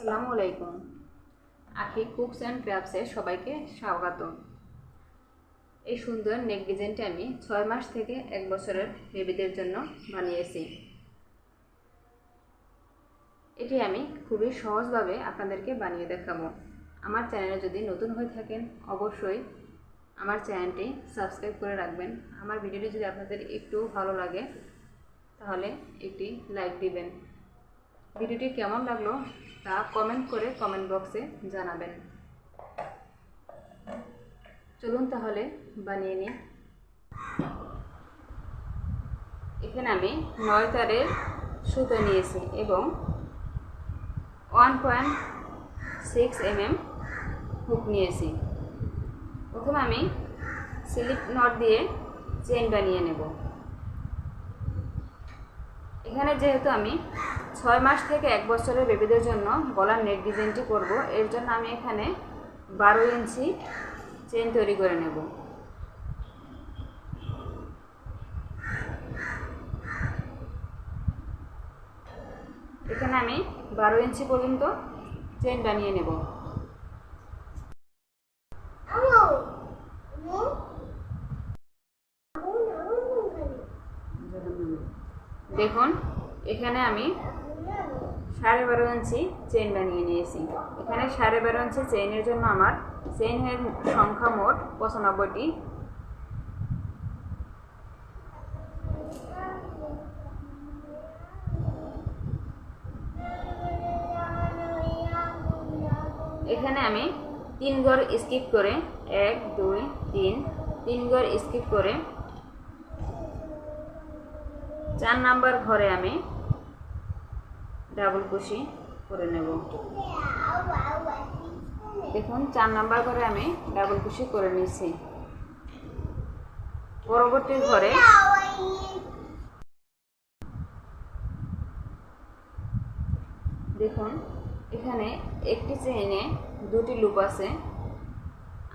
আসসালামু আলাইকুম। আখি কুকস অ্যান্ড ক্রাফটসে সবাইকে স্বাগত এই সুন্দর নেক ডিজাইনটি আমি ছয় মাস থেকে এক বছরের বেবিদের জন্য বানিয়েছি। এটি আমি খুবই সহজভাবে আপনাদেরকে বানিয়ে দেখাবো। আমার চ্যানেলে যদি নতুন হয়ে থাকেন, অবশ্যই আমার চ্যানেলটি সাবস্ক্রাইব করে রাখবেন। আমার ভিডিওটি যদি আপনাদের একটু ভালো লাগে, তাহলে একটি লাইক দিবেন। ভিডিওটি কেমন লাগল তা কমেন্ট করে কমেন্ট বক্সে জানাবেন। চলুন তাহলে বানিয়ে নিই। এখানে আমি নয় তারের সুতো নিয়েছি এবং one point six M M hook নিয়েছি। প্রথমে আমি স্লিপ নট দিয়ে চেন বানিয়ে নেব। এখানে যেহেতু আমি ছয় মাস থেকে এক বছরের বেবিদের জন্য গলার নেক ডিজাইনটি করব, এর জন্য আমি এখানে বারো ইঞ্চি চেন তৈরি করে নেব। এখানে আমি বারো ইঞ্চি পর্যন্ত চেন বানিয়ে নেব। দেখুন, এখানে আমি সাড়ে বারো ইঞ্চি চেন বানিয়ে নিয়েছি। এখানে সাড়ে বারো ইঞ্চি চেইনের জন্য আমার চেইনের সংখ্যা মোট পঁচানব্বইটি। এখানে আমি তিন ঘর স্কিপ করে, এক, দুই, তিন তিন ঘর স্কিপ করে চার নাম্বার ঘরে আমি ডাবল কুশি করে নেব। দেখুন, চার নাম্বার ঘরে আমি ডাবল কুশি করে নিয়েছি। পরবর্তী ঘরে দেখুন, এখানে একটি চেইনে দুটি লুপ আছে।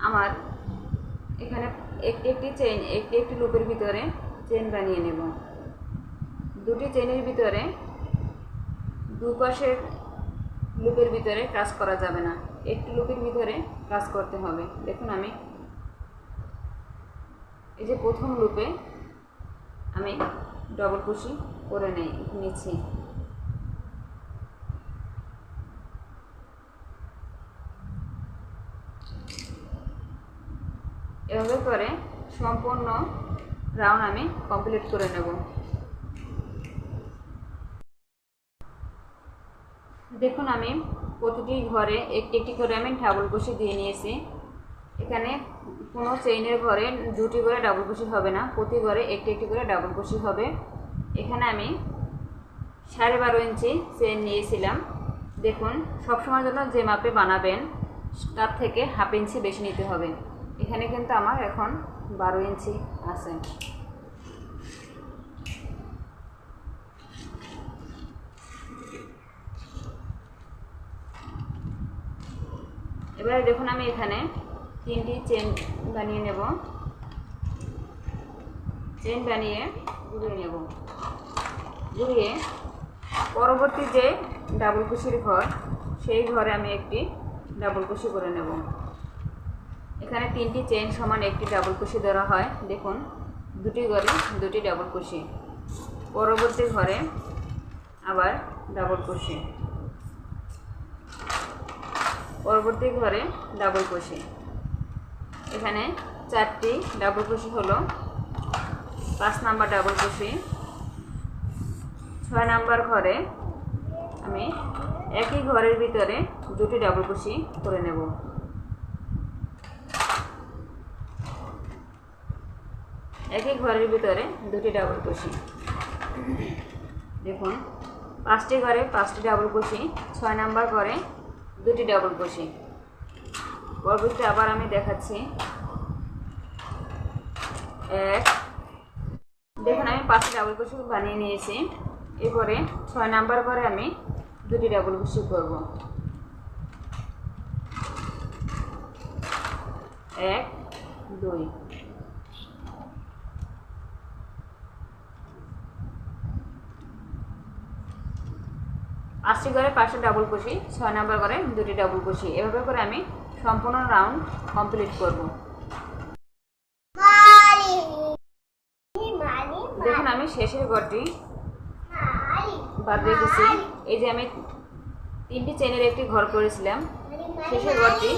আমার এখানে একটি একটি চেইন একটি একটি লুপের ভিতরে চেন বানিয়ে নেব। দুটি চেনের ভিতরে দুপাশের লুপের ভিতরে কাজ করা যাবে না। একটি লুপের ভিতরে কাজ করতে হবে। দেখুন আমি এই যে প্রথম লুপে আমি ডবল কুশি করে নেই, নিচ্ছি। এভাবে করে সম্পূর্ণ রাউন্ড আমি কমপ্লিট করে নেব। দেখুন, আমি প্রতিটি ঘরে একটি একটি করে আমি ডাবল কুশি দিয়ে নিয়েছি। এখানে কোনো চেইনের ঘরে দুটি করে ডাবল কুশি হবে না, প্রতি ঘরে একটি একটি করে ডাবল কুশি হবে। এখানে আমি সাড়ে বারো ইঞ্চি চেইন নিয়েছিলাম। দেখুন, সবসময়ের জন্য যে মাপে বানাবেন, তার থেকে হাফ ইঞ্চি বেশি নিতে হবে। এখানে কিন্তু আমার এখন বারো ইঞ্চি আছে। এবারে দেখুন আমি এখানে তিনটি চেন বানিয়ে নেব। চেন বানিয়ে ঘুরিয়ে নেব। ঘুরিয়ে পরবর্তী যে ডাবল কুশির ঘর, সেই ঘরে আমি একটি ডাবল কুশি করে নেব। এখানে তিনটি চেন সমান একটি ডাবল কুশি ধরা হয়। দেখুন, দুটি ঘরে দুটি ডাবল কুশি পরবর্তী ঘরে আবার ডাবল কুশি পরবর্তী ঘরে ডাবল কুশি এখানে চারটি ডাবল কুশি হলো। পাঁচ নাম্বার ডাবল কুশি ছয় নাম্বার ঘরে আমি একই ঘরের ভিতরে দুটি ডাবল কুশি করে নেব। একই ঘরের ভিতরে দুটি ডাবল কুশি দেখুন, পাঁচটি ঘরে পাঁচটি ডাবল কুশি ছয় নাম্বার ঘরে দুটি ডাবল কুশি পরবর্তী আবার আমি দেখাচ্ছি। এক। দেখুন, আমি পাঁচটি ডাবল কুশি বানিয়ে নিয়েছি। এরপরে ছয় নাম্বার ঘরে আমি দুটি ডাবল কুশি করব। এক, দুই। পাঁচটি ঘরে পাঁচটা ডাবল কুশি ছয় নাম্বার ঘরে দুটি ডাবল কুশি এভাবে করে আমি সম্পূর্ণ রাউন্ড কমপ্লিট করব। দেখুন, আমি শেষের ঘরটি বাদ রেখেছি এই যে আমি তিনটি চেনের একটি ঘর করেছিলাম। শেষের ঘরটি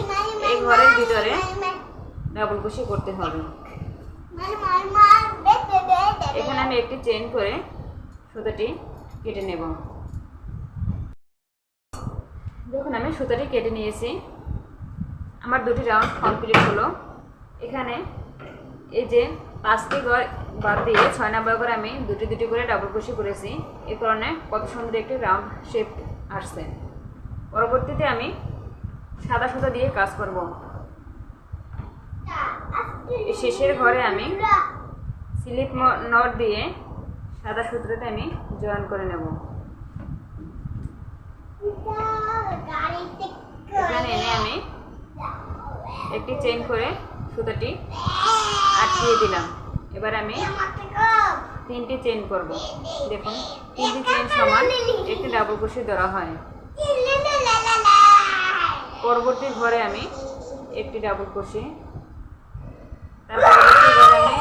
এই ঘরের ভিতরে ডাবল কুশি করতে হবে। এখানে আমি একটি চেন করে সুতোটি কেটে নেব। দেখুন আমি সুতাটি কেটে নিয়েছি। আমার দুটি রাউন্ড কমপ্লিট হলো। এখানে এই যে পাঁচটি ঘর বাদ দিয়ে ছয় নম্বর করে আমি দুটি দুটি করে ডাবল কুশি করেছি। এই কারণে কত সুন্দর একটি রাউন্ড শেপ আসছে। পরবর্তীতে আমি সাদা সুতা দিয়ে কাজ করব। শেষের ঘরে আমি স্লিপ নট দিয়ে সাদা সূত্রটা আমি জয়েন করে নেব। এখানে এনে আমি একটি চেন করে সুতোটি আটকিয়ে দিলাম। এবার আমি তিনটি চেন করব। দেখুন, তিনটি চেন সমান একটি ডাবল কুশি ধরা হয়। পরবর্তী ঘরে আমি একটি ডাবল কুশি তার পরবর্তী ঘরে আমি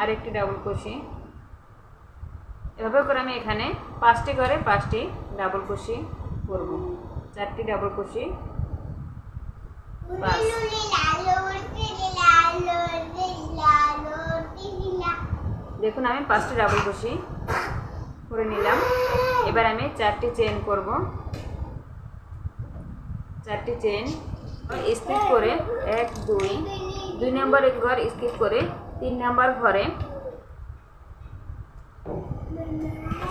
আরেকটি ডাবল কুশি এভাবে করে আমি এখানে পাঁচটি করে পাঁচটি ডাবল কুশি করব। চারটি ডাবল কুশি দেখুন, আমি পাঁচটি ডাবল কুশি করে নিলাম। এবার আমি চারটি চেন করব। চারটি চেন স্কিপ করে এক, দুই দুই নম্বর ঘর স্কিপ করে তিন নম্বর ঘরে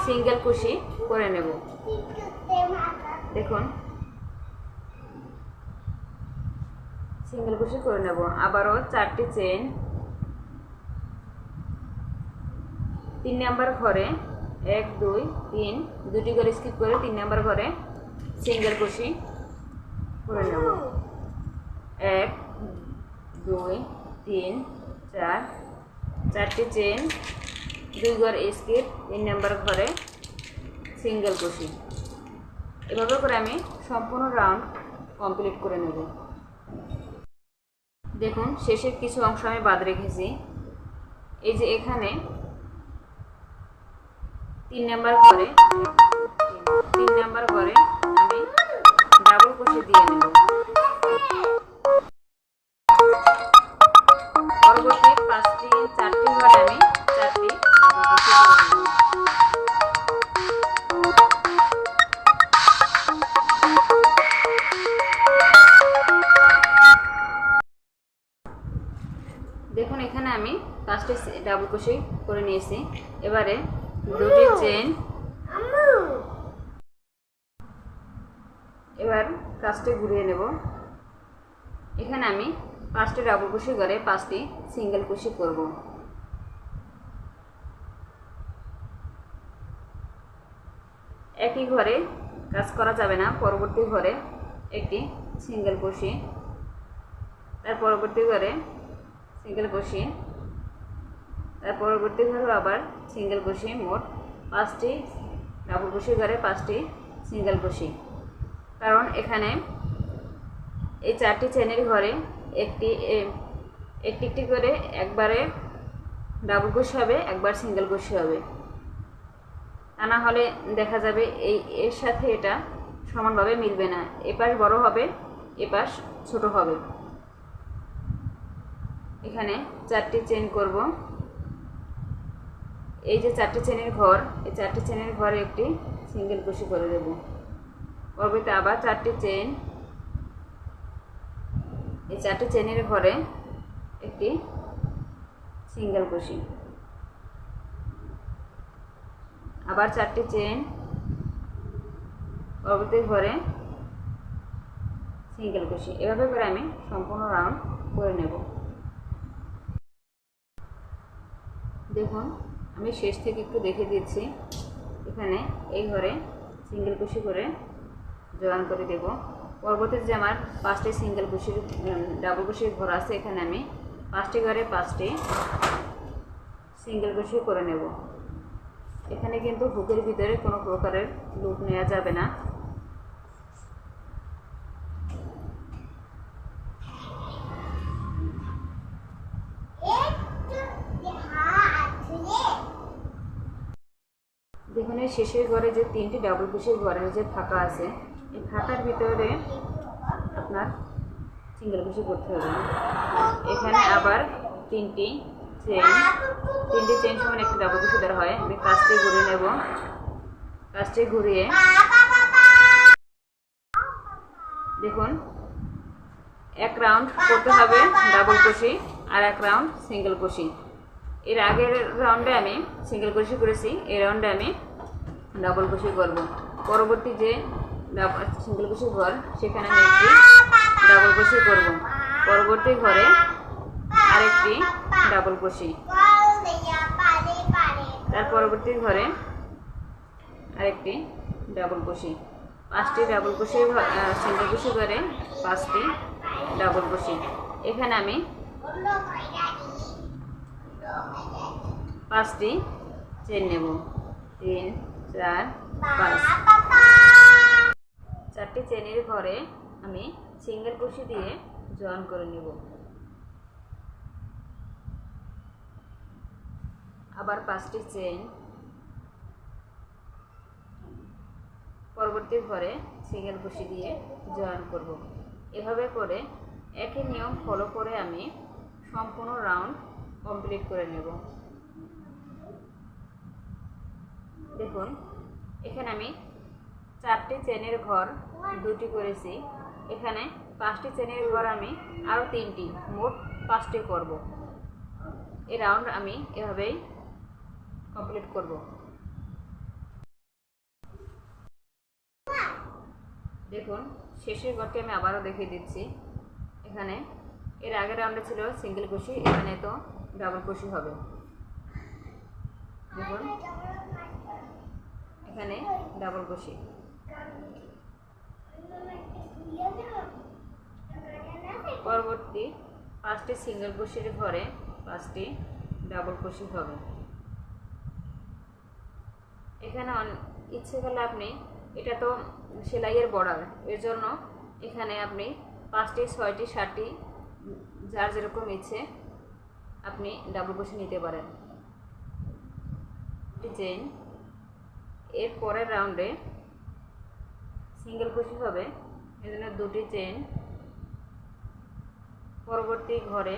সিঙ্গেল কুশি করে নেব। দেখুন। সিঙ্গেল কুশি করে নেব। আবারও চারটি চেন তিন নাম্বার ঘরে এক, দুই, তিন, দুটি করে স্কিপ করে তিন নাম্বার ঘরে সিঙ্গেল কুশি করে নেব। এক, দুই, তিন, চার, চারটি চেন দুই ঘর স্কিপ তিন নাম্বার ঘরে সিঙ্গেল কুশি এভাবে করে আমি সম্পূর্ণ রাউন্ড কমপ্লিট করে নেব। দেখুন, শেষের কিছু অংশ আমি বাদ রেখেছি। এই যে এখানে তিন নাম্বার ঘরে, তিন নাম্বার ঘরে আমি ডাবল কুশি দিয়ে নেব। পরবর্তী পাঁচটি, চারটি ঘরে আমি ডাবল কুশি করে নিয়েছি। এবারে দুটি চেন এবার কাজটি ঘুরিয়ে নেব। এখানে আমি পাঁচটি ডাবল কুশি করে পাঁচটি সিঙ্গেল কুশি করব। একই ঘরে কাজ করা যাবে না পরবর্তী ঘরে একটি সিঙ্গেল কুশি তার পরবর্তী ঘরে সিঙ্গেল কুশি তার পরবর্তী ঘরে আবার সিঙ্গেল কুশি মোট পাঁচটি ডাবল কুশি ঘরে পাঁচটি সিঙ্গেল কুশি কারণ এখানে এই চারটি চেনের ঘরে একটি একটি একটি করে একবারে ডাবল কুশি হবে, একবার সিঙ্গেল কুশি হবে। তা না হলে দেখা যাবে এই, এর সাথে এটা সমানভাবে মিলবে না। এপাশ বড় হবে এপাশ ছোট হবে। এখানে চারটি চেন করব। এই যে চারটি চেনের ঘর, এই চারটি চেনের ঘরে একটি সিঙ্গেল কুশি করে দেব। পরবর্তীতে আবার চারটি চেন, এই চারটি চেনের ঘরে একটি সিঙ্গেল কুশি। আবার চারটি চেন পরবর্তী ঘরে সিঙ্গেল কুশি। এভাবে করে আমি সম্পূর্ণ রাউন্ড করে নেব। দেখুন আমি শেষ থেকে একটু দেখে দিচ্ছি। এখানে এই ঘরে সিঙ্গেল কুশি করে জয়েন করে দেব। পরবর্তীতে যে আমার পাঁচটি সিঙ্গেল কুশির ডাবল কুশির ঘর আছে, এখানে আমি পাঁচটি ঘরে পাঁচটি সিঙ্গেল কুশি করে নেব। এখানে কিন্তু হুকের ভিতরে কোনো প্রকারের লুপ নেওয়া যাবে না একটু হাত ধুয়ে দেখুন এই শেষের ঘরে যে তিনটি ডাবল কুশির ঘরের যে ফাঁকা আছে, এই ফাঁকার ভিতরে আপনার সিঙ্গেল কুশি করতে হবে। এখানে আবার তিনটি চেন তিনটি চেন সমান একটি ডাবল কুশি দেওয়া হয়। আমি কাজটি ঘুরিয়ে নেব। কাজটি ঘুরিয়ে দেখুন, এক রাউন্ড করতে হবে ডাবল কুশি আর এক রাউন্ড সিঙ্গেল কুশি এর আগের রাউন্ডে আমি সিঙ্গেল কুশি করেছি, এই রাউন্ডে আমি ডাবল কুশি করব। পরবর্তী যে সিঙ্গেল কুশি ঘর, সেখানে আমি একটি ডাবল কুশি করব। পরবর্তী ঘরে আরেকটি ডাবল কুশি তার পরবর্তী ঘরে আরেকটি ডাবল কুশি পাঁচটি ডাবল কুশি সিঙ্গেল কুশি ঘরে পাঁচটি ডাবল কুশি এখানে আমি পাঁচটি চেন নেব। তিন চারটি চেনের ঘরে আমি সিঙ্গেল কুশি দিয়ে জয়েন করে নেব। আবার পাঁচটি চেন। পরবর্তী ঘরে সিঙ্গেল কুশি দিয়ে জয়েন করব। এভাবে করে একই নিয়ম ফলো করে আমি সম্পূর্ণ রাউন্ড কমপ্লিট করে নেব। দেখুন, এখানে আমি চারটি চেনের ঘর দুটি করেছি। এখানে পাঁচটি চেনের ঘর আমি আরও তিনটি, মোট পাঁচটি করব। এই রাউন্ড আমি এভাবেই কমপ্লিট করব। দেখুন, শেষের ঘরটি আমি আবারও দেখিয়ে দিচ্ছি। এখানে এর আগের রাউন্ডে ছিল সিঙ্গেল কুশি এখানে তো ডাবল কুশি হবে। দেখুন এখানে ডাবল কুশি পরবর্তী পাঁচটি সিঙ্গেল কুশির ঘরে পাঁচটি ডাবল কুশি হবে। এখানে ইচ্ছে করলে আপনি এটা তো সেলাইয়ের বর্ডার, এর জন্য এখানে আপনি পাঁচটি, ছয়টি, সাতটি, যার যেরকম ইচ্ছে আপনি ডাবল কুশি নিতে পারেন। চেইন এর পরের রাউন্ডে সিঙ্গেল কুশি হবে। এজন্য দুটি চেন পরবর্তী ঘরে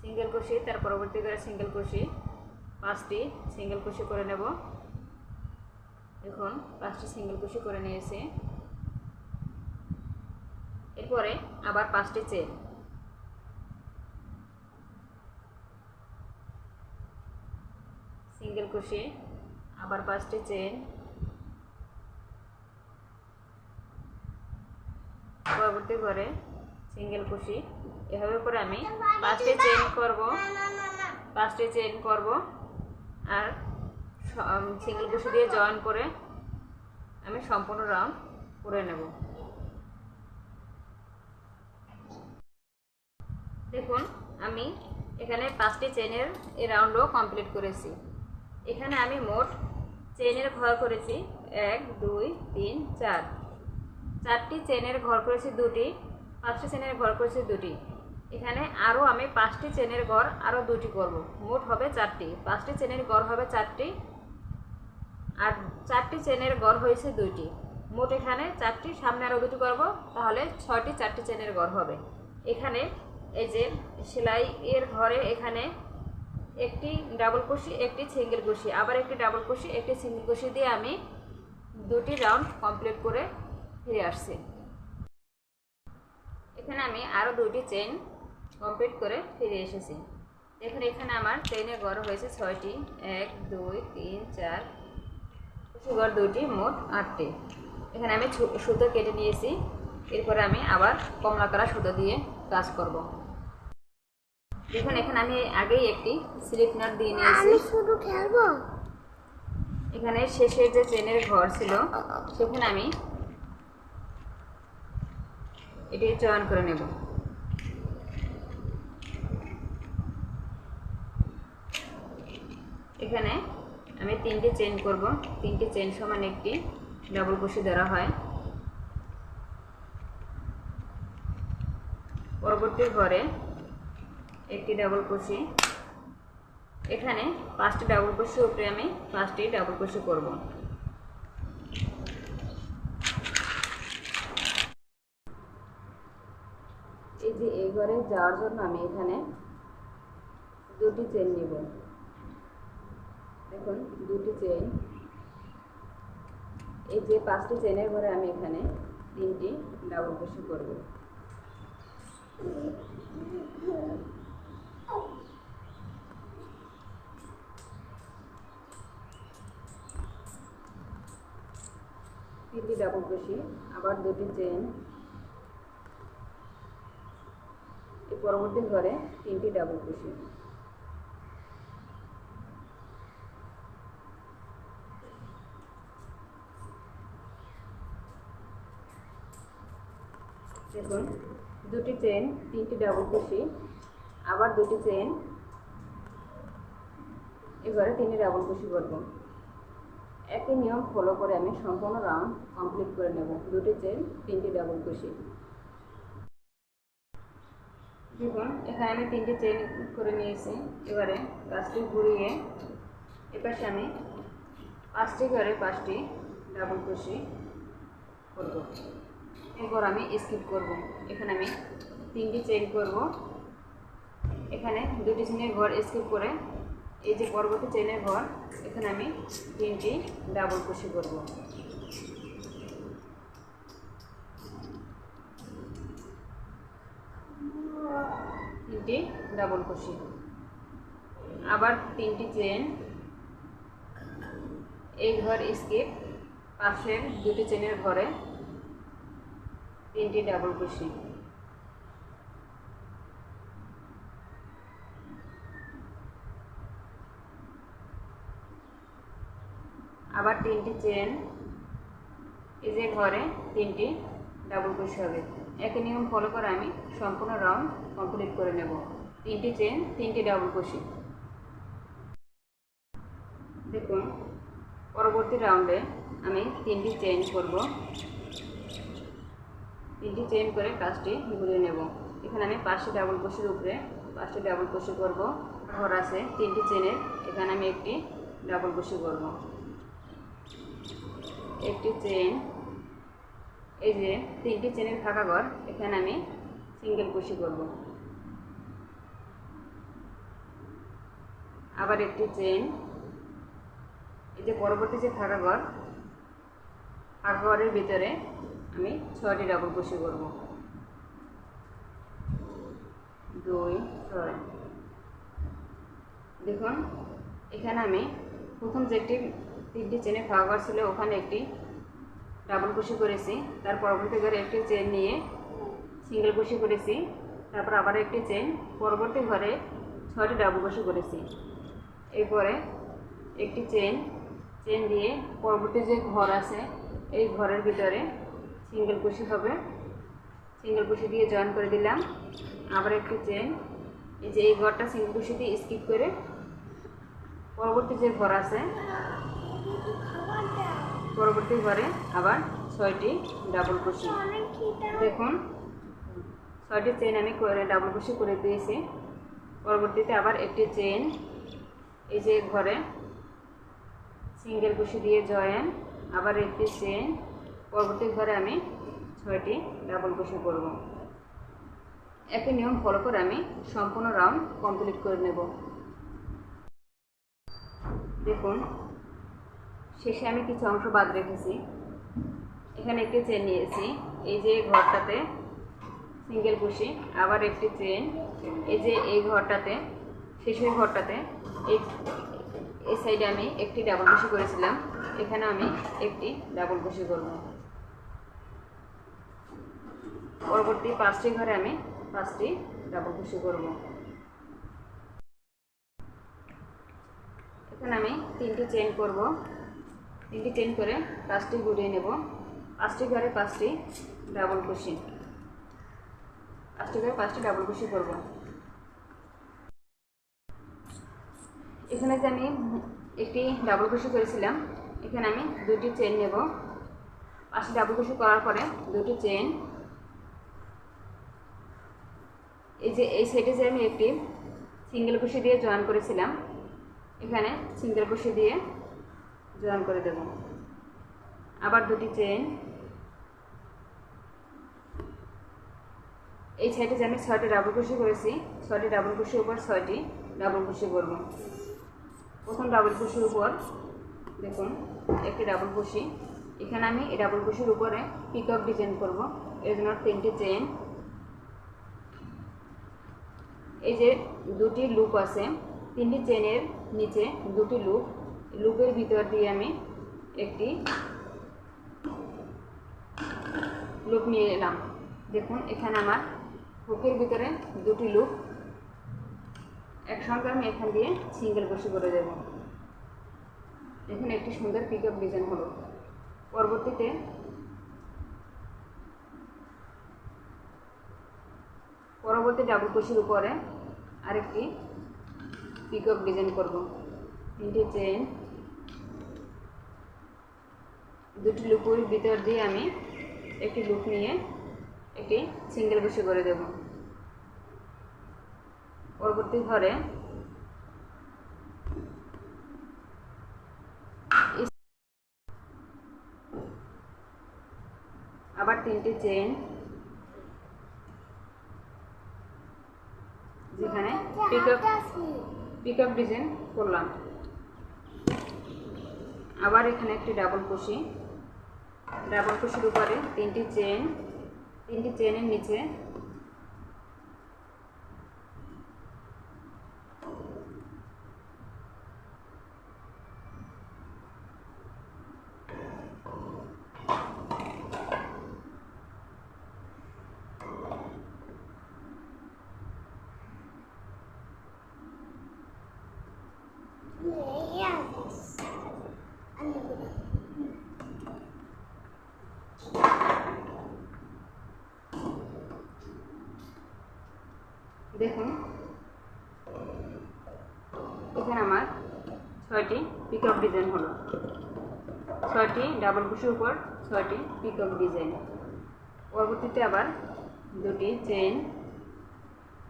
সিঙ্গেল কুশি তার পরবর্তী ঘরে সিঙ্গেল কুশি পাঁচটি সিঙ্গেল কুশি করে নেব। দেখুন, পাঁচটি সিঙ্গেল কুশি করে নিয়েছি। এরপরে আবার পাঁচটি চেন সিঙ্গেল কুশি আবার পাঁচটি চেন পরবর্তী করে সিঙ্গেল কুশি। এভাবে করে আমি পাঁচটি চেন করব। পাঁচটি চেন করব। আর সিঙ্গেল কুশি দিয়ে জয়েন করে আমি সম্পূর্ণ রাউন্ড করে নেব। দেখুন, আমি এখানে পাঁচটি চেনের এই রাউন্ডও কমপ্লিট করেছি। এখানে আমি মোট চেনের ঘর করেছি। এক, দুই, তিন, চার। চারটি চেনের ঘর করেছি দুটি, পাঁচটি চেনের ঘর করেছি দুটি। এখানে আরও আমি পাঁচটি চেনের ঘর আরও দুটি করব। মোট হবে চারটি। পাঁচটি চেনের ঘর হবে চারটি, আর চারটি চেনের গড় হয়েছে দুইটি। মোট এখানে চারটি, সামনে আরও দুটি করব। তাহলে ছয়টি, চারটি চেনের গড় হবে। এখানে এই যে সেলাই এর ঘরে এখানে একটি ডাবল কুশি একটি সিঙ্গেল কুশি আবার একটি ডাবল কুশি একটি সিঙ্গেল কুশি দিয়ে আমি দুটি রাউন্ড কমপ্লিট করে ফিরে আসছি। এখানে আমি আরও দুটি চেন কমপ্লিট করে ফিরে এসেছি। দেখুন, এখানে আমার চেনের গড় হয়েছে ছয়টি। এক, দুই, তিন, চার। সুগার দুইটি, মোট আটটি। এখানে আমি সুতো কেটে নিয়েছি। এরপরে আমি আবার কমলা কালার সুতো দিয়ে কাজ করব। দেখুন এখানে আমি আগেই একটি স্লিপ নাট দিয়ে নিয়েছি। আমি শুধু খেলব? এখানে শেষের যে চেনের ঘর ছিল সেখানে আমি এটি চয়ন করে নেব। এখানে আমি তিনটে চেন করব। তিনটে চেন সমান একটি ডাবল কুশি ধরা হয়। পরবর্তী ঘরে একটি ডাবল কুশি এখানে পাঁচটি ডাবল কুশি উপরে আমি পাঁচটি ডাবল কুশি করব। এই যে এই ঘরে যাওয়ার জন্য আমি এখানে দুটি চেন নিব। দেখুন, দুটি চেন এই যে পাঁচটি চেনের ঘরে আমি এখানে তিনটি ডাবল কুশি করব। তিনটি ডাবল কুশি আবার দুটি চেন এই পরবর্তী ঘরে তিনটি ডাবল কুশি দেখুন, দুটি চেন তিনটি ডাবল কুশি আবার দুটি চেন এবারে তিনটি ডাবল কুশি করব একই নিয়ম ফলো করে আমি সম্পূর্ণ রাউন্ড কমপ্লিট করে নেব। দুটি চেন তিনটি ডাবল কুশি দেখুন, এখানে আমি তিনটি চেন করে নিয়েছি। এবারে গাছটি ঘুরিয়ে এপাশে আমি পাঁচটি ঘরে পাঁচটি ডাবল কুশি করব। এরপর আমি স্কিপ করব। এখানে আমি তিনটি চেন করব। এখানে দুটি চেনের ঘর স্কিপ করে এই যে পরবর্তী চেনের ঘর, এখানে আমি তিনটি ডাবল কুশি করব। তিনটি ডাবল কুশি আবার তিনটি চেন এই ঘর স্কিপ পাশের দুটি চেনের ঘরে তিনটি ডাবল কুশি আবার তিনটি চেন এই যে ঘরে তিনটি ডাবল কুশি হবে। একই নিয়ম ফলো করে আমি সম্পূর্ণ রাউন্ড কমপ্লিট করে নেব। তিনটি চেন তিনটি ডাবল কুশি দেখুন, পরবর্তী রাউন্ডে আমি তিনটি চেন করব। তিনটি চেন করে কাজটি ঘুরিয়ে নেব। এখানে আমি পাঁচটি ডাবল কুশির উপরে পাঁচটি ডাবল কুশি করব। ঘর আছে, তিনটি চেনের এখানে আমি একটি ডাবল কুশি করব। একটি চেন এই যে তিনটি চেনের ফাঁকা ঘর, এখানে আমি সিঙ্গেল কুশি করব। আবার একটি চেন এই যে পরবর্তী যে ফাঁকা ঘর, ফাঁকা ঘরের ভিতরে আমি ছয়টি ডাবল কুশি করব। দুই, ছয়। দেখুন, এখানে আমি প্রথম যে একটি তিনটি চেনে ফাঁকা ঘর ছিল, ওখানে একটি ডাবল কুশি করেছি। তার পরবর্তী ঘরে একটি চেন নিয়ে সিঙ্গেল কুশি করেছি। তারপর আবার একটি চেন পরবর্তী ঘরে ছয়টি ডাবল কুশি করেছি। এরপরে একটি চেন চেন দিয়ে পরবর্তী যে ঘর আছে, এই ঘরের ভিতরে সিঙ্গেল কুশি হবে। সিঙ্গেল কুশি দিয়ে জয়েন করে দিলাম। আবার একটি চেন, এই যে এই ঘরটা সিঙ্গেল কুশি দিয়ে স্কিপ করে পরবর্তী যে ঘর আছে পরবর্তী ঘরে আবার ছয়টি ডাবল কুশি দেখুন, ছয়টি চেন আমি করে ডাবল কুশি করে দিয়েছি। পরবর্তীতে আবার একটি চেন এই যে ঘরে সিঙ্গেল কুশি দিয়ে জয়েন আবার একটি চেন পরবর্তী ঘরে আমি ছয়টি ডাবল কুশি করব। একই নিয়ম ফলো করে আমি সম্পূর্ণ রাউন্ড কমপ্লিট করে নেব। দেখুন শেষে আমি কিছু অংশ বাদ রেখেছি। এখানে একটি চেন নিয়েছি। এই যে ঘরটাতে সিঙ্গেল কুশি আবার একটি চেন এই যে এই ঘরটাতে, শেষের ঘরটাতে, এই এই সাইডে আমি একটি ডাবল কুশি করেছিলাম। এখানে আমি একটি ডাবল কুশি করব। পরবর্তী পাঁচটি ঘরে আমি পাঁচটি ডাবল কুশি করব। এখানে আমি তিনটি চেন করব। তিনটি চেন করে পাঁচটি ঘুরিয়ে নেব। পাঁচটি ঘরে পাঁচটি ডাবল কুশি পাঁচটি ঘরে পাঁচটি ডাবল কুশি করব। এখানে যে আমি একটি ডাবল কুশি করেছিলাম, এখানে আমি দুটি চেন নেব। পাঁচটি ডাবল কুশি করার পরে দুটি চেন এই যে, এই সাইডে যে আমি একটি সিঙ্গেল কুশি দিয়ে জয়েন করেছিলাম, এখানে সিঙ্গেল কুশি দিয়ে জয়েন করে দেব। আবার দুটি চেন এই সাইডে যে আমি ছয়টি ডাবল কুশি করেছি, ছয়টি ডাবল কুশির উপর ছয়টি ডাবল কুশি করব। প্রথম ডাবল কুশির উপর দেখুন, একটি ডাবল কুশি এখানে আমি এই ডাবল কুশির উপরে পিকক ডিজাইন করব। এর জন্য তিনটি চেন এই যে দুটি লুপ আছে, তিনটি চেনের নিচে দুটি লুপ। লুপের ভিতর দিয়ে আমি একটি লুপ নিয়ে এলাম। দেখুন, এখানে আমার হুকের ভিতরে দুটি লুপ। একসঙ্গে আমি এখান দিয়ে সিঙ্গেল বসে করে দেব দেখুন একটি সুন্দর পিক আপ ডিজাইন হলো। পরবর্তীতে পরবর্তী ডাবল কুশির উপরে আরেকটি পিকক ডিজাইন করব। তিনটি চেন দুটি লুপুর ভিতর দিয়ে আমি একটি লুক নিয়ে একটি সিঙ্গেল কুশি করে দেব। পরবর্তী ঘরে আবার তিনটি চেন যেখানে pick up pick up design করলাম। আবার এখানে একটি ডাবল কুশি ডাবল কুশির উপরে তিনটি চেন তিনটি চেনের নিচে Yes. Ano দেখুন এখানে আমার ছয়টি পিকআপ ডিজাইন হলো ছয়টি ডাবল কুশির উপর ছয়টি পিকআপ ডিজাইন পরবর্তীতে আবার দুটি চেন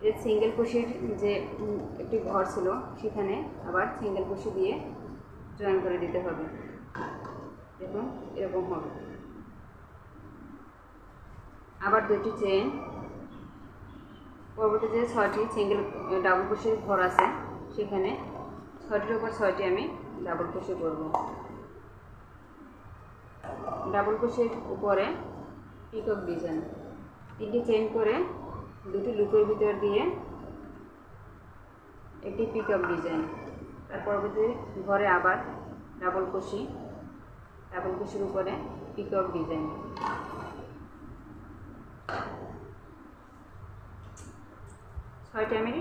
এর সিঙ্গেল কুশির যে একটি ঘর ছিল, সেখানে আবার সিঙ্গেল কুশি দিয়ে জয়েন করে দিতে হবে। দেখুন এরকম হবে। আবার দুটি চেন পরবর্তী যে ছয়টি সিঙ্গেল ডাবল কুশির ঘর আছে, সেখানে ছয়টির উপর ছয়টি আমি ডাবল কুশি করব। ডাবল কুশির উপরে পিকক ডিজাইন তিনটি চেন করে দুটি লুপের ভিতর দিয়ে একটি পিকক ডিজাইন তার পরবর্তী ঘরে আবার ডাবল কুশি ডাবল কুশির উপরে পিকক ডিজাইন ছয়টি আমি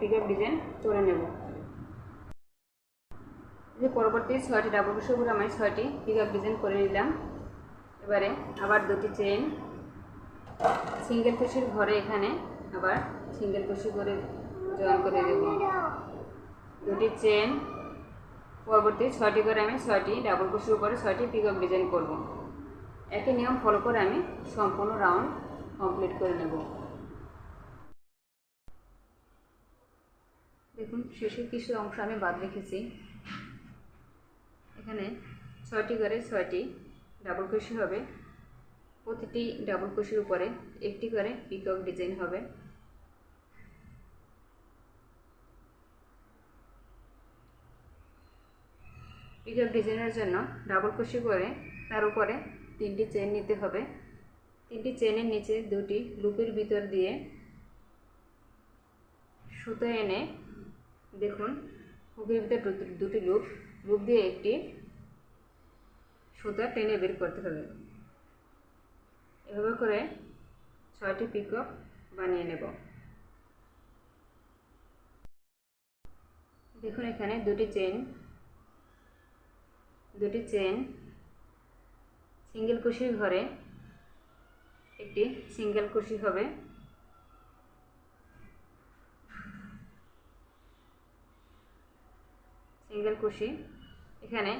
পিকআপ ডিজাইন করে নেব। যে পরবর্তী ছয়টি ডাবল কুশির উপরে আমি ছয়টি পিকআপ ডিজাইন করে নিলাম। এবারে আবার দুটি চেন সিঙ্গেল কুশির ঘরে এখানে আবার সিঙ্গেল কুশি করে জয়েন করে দেব। দুটি চেন পরবর্তী ছয়টি করে আমি ছয়টি ডাবল কুশির উপরে ছয়টি পিকআপ ডিজাইন করব। একই নিয়ম ফলো করে আমি সম্পূর্ণ রাউন্ড কমপ্লিট করে নেব। দেখুন, শেষের কিছু অংশ আমি বাদ রেখেছি। এখানে ছয়টি করে ছয়টি ডাবল কুশি হবে। প্রতিটি ডাবল কুশির উপরে একটি করে পিকক ডিজাইন হবে। পিকক ডিজাইনের জন্য ডাবল কুশি করে তার উপরে তিনটি চেন নিতে হবে। তিনটি চেনের নিচে দুটি লুপের ভিতর দিয়ে সুতো এনে দেখুন, হুকের ভিতরে দুটি- দুটি লুপ। লুপ দিয়ে একটি সুতা টেনে বের করতে হবে। এভাবে করে ছয়টি পিকক বানিয়ে নেব। দেখুন এখানে দুটি চেন দুটি চেন সিঙ্গেল কুশির ঘরে একটি সিঙ্গেল কুশি হবে। সিঙ্গেল কুশি এখানে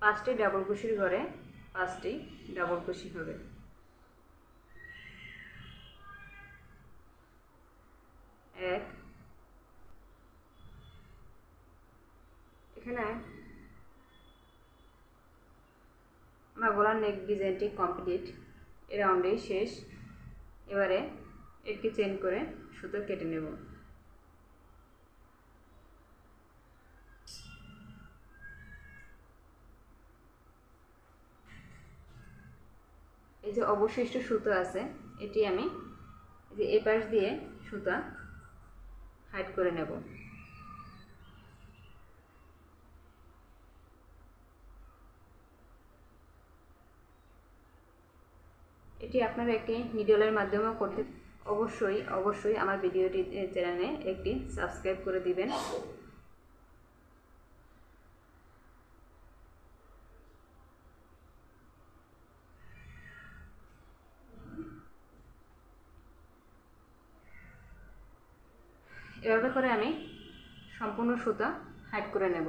পাঁচটি ডাবল কুশির ঘরে পাঁচটি ডাবল কুশি হবে। এক। এখানে আমার গলার নেক ডিজাইনটি কমপ্লিট। এ রাউন্ডেই শেষ। এবারে একটি চেন করে সুতো কেটে নেব। যে অবশিষ্ট সুতো আছে, এটি আমি যে এই পাশ দিয়ে সুতা হাইড করে নেব। এটি আপনারা একটি নিডলের মাধ্যমেও করতে অবশ্যই অবশ্যই আমার ভিডিওটি চ্যানেলে একটি সাবস্ক্রাইব করে দিবেন এভাবে করে আমি সম্পূর্ণ সুতা হাইড করে নেব।